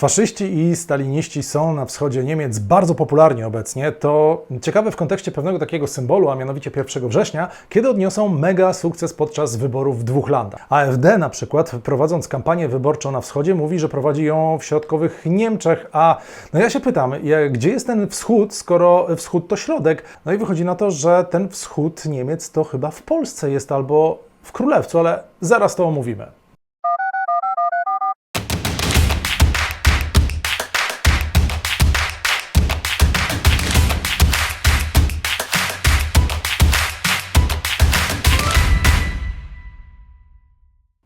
Faszyści i staliniści są na wschodzie Niemiec bardzo popularni obecnie. To ciekawe w kontekście pewnego takiego symbolu, a mianowicie 1 września, kiedy odniosą mega sukces podczas wyborów w dwóch landach. AfD na przykład, prowadząc kampanię wyborczą na wschodzie, mówi, że prowadzi ją w środkowych Niemczech, a no ja się pytam, gdzie jest ten wschód, skoro wschód to środek? No i wychodzi na to, że ten wschód Niemiec to chyba w Polsce jest albo w Królewcu, ale zaraz to omówimy.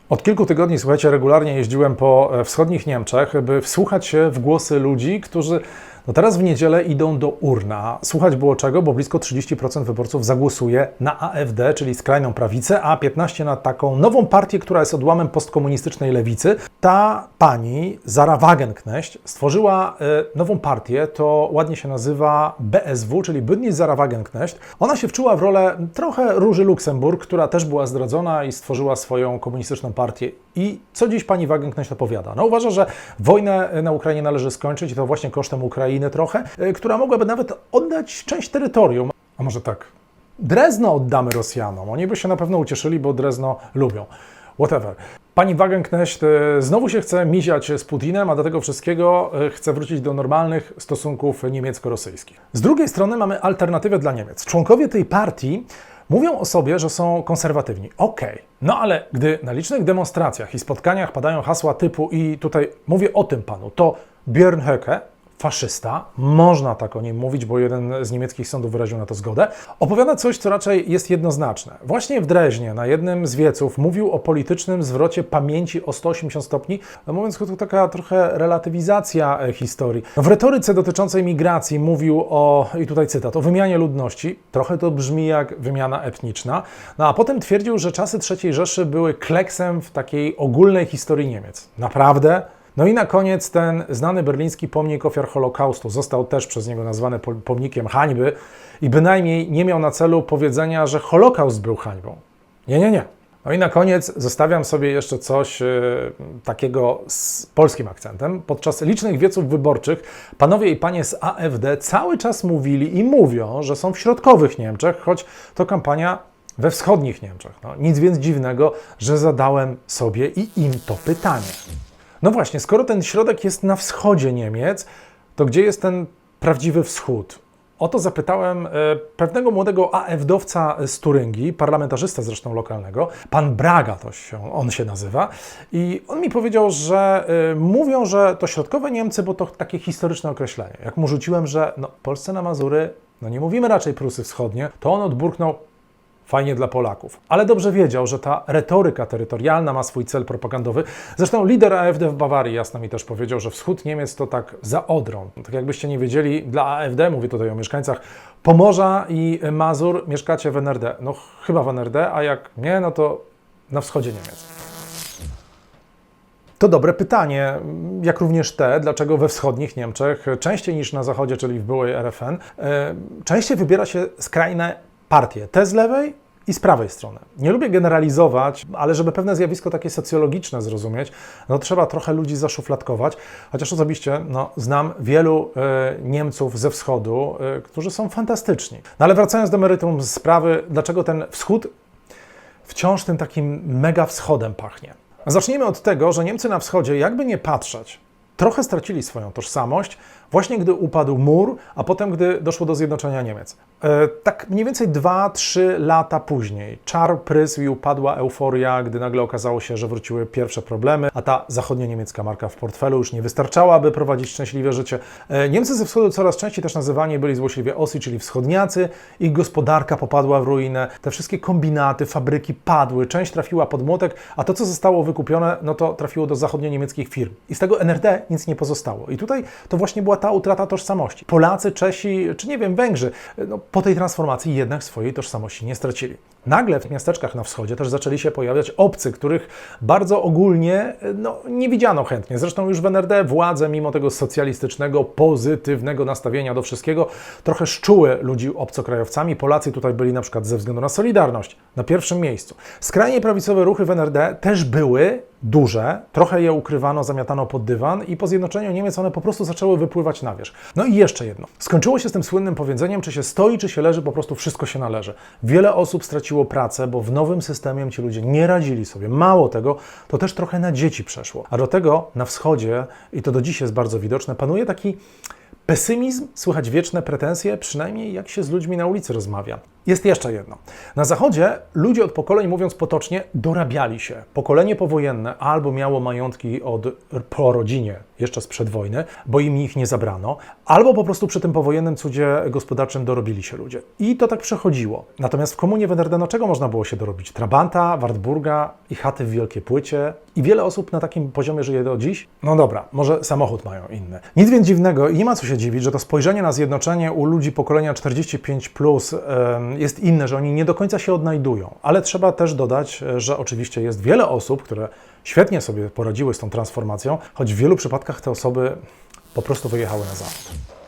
Od kilku tygodni, słuchajcie, regularnie jeździłem po e, wschodnich Niemczech, by wsłuchać się w głosy ludzi, którzy no teraz w niedzielę idą do urna. Słuchać było czego? Bo blisko 30% wyborców zagłosuje na AfD, czyli skrajną prawicę, a 15% na taką nową partię, która jest odłamem postkomunistycznej lewicy. Ta pani, Zara Wagenknecht, stworzyła e, nową partię, to ładnie się nazywa BSW, czyli Bündnis Zara Wagenknecht. Ona się wczuła w rolę trochę Róży Luksemburg, która też była zdradzona i stworzyła swoją komunistyczną partię. I co dziś pani Wagenknecht opowiada? No uważa, że wojnę na Ukrainie należy skończyć i to właśnie kosztem Ukrainy trochę, y, która mogłaby nawet oddać część terytorium. A może tak, Drezno oddamy Rosjanom. Oni by się na pewno ucieszyli, bo Drezno lubią. Whatever. Pani Wagenknecht y, znowu się chce miziać z Putinem, a do tego wszystkiego y, chce wrócić do normalnych stosunków niemiecko-rosyjskich. Z drugiej strony mamy alternatywę dla Niemiec. Członkowie tej partii mówią o sobie, że są konserwatywni. Okej, no ale gdy na licznych demonstracjach i spotkaniach padają hasła typu, i tutaj mówię o tym panu, to Björn Höcke, faszysta, można tak o nim mówić, bo jeden z niemieckich sądów wyraził na to zgodę, opowiada coś, co raczej jest jednoznaczne. Właśnie w Dreźnie na jednym z wieców mówił o politycznym zwrocie pamięci o 180 stopni, no mówiąc to taka trochę relatywizacja e, historii. W retoryce dotyczącej migracji mówił o, i tutaj cytat, o wymianie ludności. Trochę to brzmi jak wymiana etniczna. No a potem twierdził, że czasy III Rzeszy były kleksem w takiej ogólnej historii Niemiec. Naprawdę? No i na koniec ten znany berliński pomnik ofiar Holokaustu został też przez niego nazwany po- pomnikiem hańby i bynajmniej nie miał na celu powiedzenia, że Holokaust był hańbą. Nie, nie, nie. No i na koniec zostawiam sobie jeszcze coś e, takiego z polskim akcentem. Podczas licznych wieców wyborczych panowie i panie z AfD cały czas mówili i mówią, że są w środkowych Niemczech, choć to kampania we wschodnich Niemczech. No, nic więc dziwnego, że zadałem sobie i im to pytanie. No właśnie, skoro ten środek jest na wschodzie Niemiec, to gdzie jest ten prawdziwy wschód? O to zapytałem e, pewnego młodego AfD-owca z Turyngii, parlamentarzysta zresztą lokalnego, pan Braga to się, on się nazywa, i on mi powiedział, że e, mówią, że to środkowe Niemcy, bo to takie historyczne określenie. Jak mu rzuciłem, że no, Polsce na Mazury, no nie mówimy raczej Prusy Wschodnie, to on odburknął, Fajnie dla Polaków. Ale dobrze wiedział, że ta retoryka terytorialna ma swój cel propagandowy. Zresztą lider AfD w Bawarii jasno mi też powiedział, że wschód Niemiec to tak za Odrą. Tak jakbyście nie wiedzieli, dla AfD, mówię tutaj o mieszkańcach Pomorza i Mazur, mieszkacie w NRD. No chyba w NRD, a jak nie, no to na wschodzie Niemiec. To dobre pytanie, jak również te, dlaczego we wschodnich Niemczech częściej niż na zachodzie, czyli w byłej RFN, e, częściej wybiera się skrajne partie, te z lewej i z prawej strony. Nie lubię generalizować, ale żeby pewne zjawisko takie socjologiczne zrozumieć, no trzeba trochę ludzi zaszufladkować, chociaż osobiście no, znam wielu e, Niemców ze wschodu, e, którzy są fantastyczni. No ale wracając do meritum sprawy, dlaczego ten wschód wciąż tym takim mega wschodem pachnie. Zacznijmy od tego, że Niemcy na wschodzie, jakby nie patrzeć, trochę stracili swoją tożsamość właśnie gdy upadł mur, a potem gdy doszło do zjednoczenia Niemiec. E, tak mniej więcej 2-3 lata później czar prysł i upadła euforia, gdy nagle okazało się, że wróciły pierwsze problemy, a ta zachodnio-niemiecka marka w portfelu już nie wystarczała, by prowadzić szczęśliwe życie. E, Niemcy ze wschodu coraz częściej też nazywani byli złośliwie Ossi, czyli wschodniacy. Ich gospodarka popadła w ruinę, te wszystkie kombinaty, fabryki padły, część trafiła pod młotek, a to, co zostało wykupione, no to trafiło do zachodnio-niemieckich firm. I z tego NRD nic nie pozostało. I tutaj to właśnie była ta utrata tożsamości. Polacy, Czesi, czy nie wiem, Węgrzy, no, po tej transformacji jednak swojej tożsamości nie stracili. Nagle w miasteczkach na wschodzie też zaczęli się pojawiać obcy, których bardzo ogólnie no, nie widziano chętnie. Zresztą już w NRD władze, mimo tego socjalistycznego, pozytywnego nastawienia do wszystkiego, trochę szczuły ludzi obcokrajowcami. Polacy tutaj byli na przykład ze względu na Solidarność na pierwszym miejscu. Skrajnie prawicowe ruchy w NRD też były duże, trochę je ukrywano, zamiatano pod dywan i po zjednoczeniu Niemiec one po prostu zaczęły wypływać na wierzch. No i jeszcze jedno. Skończyło się z tym słynnym powiedzeniem, czy się stoi, czy się leży, po prostu wszystko się należy. Wiele osób straciło pracę, bo w nowym systemie ci ludzie nie radzili sobie. Mało tego, to też trochę na dzieci przeszło. A do tego na wschodzie, i to do dziś jest bardzo widoczne, panuje taki pesymizm, słychać wieczne pretensje, przynajmniej jak się z ludźmi na ulicy rozmawia. Jest jeszcze jedno. Na Zachodzie ludzie od pokoleń, mówiąc potocznie, dorabiali się. Pokolenie powojenne albo miało majątki od, po rodzinie, jeszcze sprzed wojny, bo im ich nie zabrano, albo po prostu przy tym powojennym cudzie gospodarczym dorobili się ludzie. I to tak przechodziło. Natomiast w komunie w NRD, no czego można było się dorobić? Trabanta, Wartburga i chaty w Wielkiej Płycie. I wiele osób na takim poziomie żyje do dziś. No dobra, może samochód mają inny. Nic więc dziwnego i nie ma co się dziwić, że to spojrzenie na zjednoczenie u ludzi pokolenia 45 plus jest inne, że oni nie do końca się odnajdują. Ale trzeba też dodać, że oczywiście jest wiele osób, które świetnie sobie poradziły z tą transformacją, choć w wielu przypadkach te osoby po prostu wyjechały na zachód.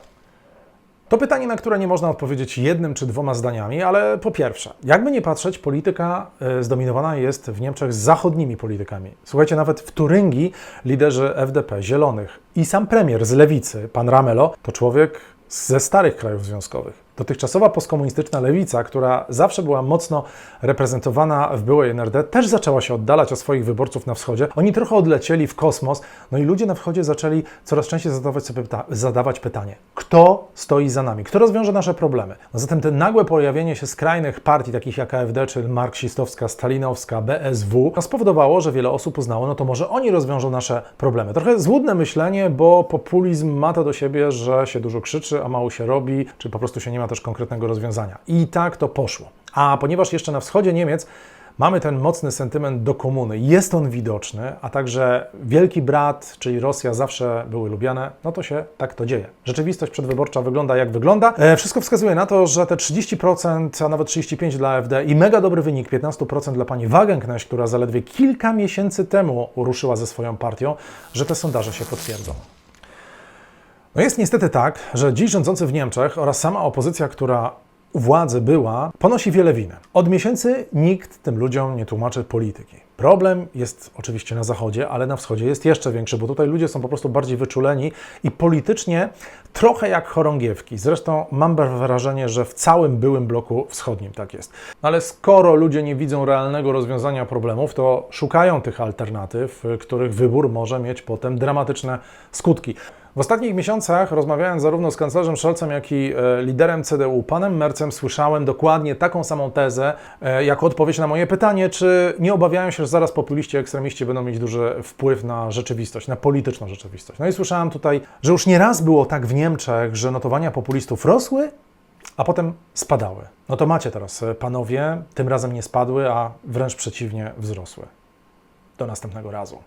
To pytanie, na które nie można odpowiedzieć jednym czy dwoma zdaniami, ale po pierwsze, jakby nie patrzeć, polityka e, zdominowana jest w Niemczech zachodnimi politykami. Słuchajcie, nawet w Turyngii liderzy FDP, Zielonych i sam premier z lewicy, pan Ramelo, to człowiek ze starych krajów związkowych. Dotychczasowa postkomunistyczna lewica, która zawsze była mocno reprezentowana w byłej NRD, też zaczęła się oddalać od swoich wyborców na wschodzie. Oni trochę odlecieli w kosmos, no i ludzie na wschodzie zaczęli coraz częściej zadawać sobie pyta zadawać pytanie, kto stoi za nami, kto rozwiąże nasze problemy. No zatem te nagłe pojawienie się skrajnych partii, takich jak AfD, czy marksistowska, stalinowska, BSW, no spowodowało, że wiele osób uznało, no to może oni rozwiążą nasze problemy. Trochę złudne myślenie, bo populizm ma to do siebie, że się dużo krzyczy, a mało się robi, czy po prostu się nie ma też konkretnego rozwiązania. I tak to poszło. A ponieważ jeszcze na wschodzie Niemiec mamy ten mocny sentyment do komuny, jest on widoczny, a także Wielki Brat, czyli Rosja zawsze były lubiane, no to się tak to dzieje. Rzeczywistość przedwyborcza wygląda jak wygląda. E, wszystko wskazuje na to, że te 30%, a nawet 35% dla AfD i mega dobry wynik 15% dla pani Wagenknecht, która zaledwie kilka miesięcy temu ruszyła ze swoją partią, że te sondaże się potwierdzą. No jest niestety tak, że dziś rządzący w Niemczech oraz sama opozycja, która u władzy była, ponosi wiele winy. Od miesięcy nikt tym ludziom nie tłumaczy polityki. Problem jest oczywiście na zachodzie, ale na wschodzie jest jeszcze większy, bo tutaj ludzie są po prostu bardziej wyczuleni i politycznie trochę jak chorągiewki. Zresztą mam wrażenie, że w całym byłym bloku wschodnim tak jest. Ale skoro ludzie nie widzą realnego rozwiązania problemów, to szukają tych alternatyw, których wybór może mieć potem dramatyczne skutki. W ostatnich miesiącach, rozmawiając zarówno z kanclerzem Scholzem, jak i e, liderem CDU, panem Mercem, słyszałem dokładnie taką samą tezę, e, jako odpowiedź na moje pytanie, czy nie obawiają się, że zaraz populiści, ekstremiści będą mieć duży wpływ na rzeczywistość, na polityczną rzeczywistość. No i słyszałem tutaj, że już nie raz było tak w Niemczech, że notowania populistów rosły, a potem spadały. No to macie teraz, e, panowie, tym razem nie spadły, a wręcz przeciwnie, wzrosły. Do następnego razu.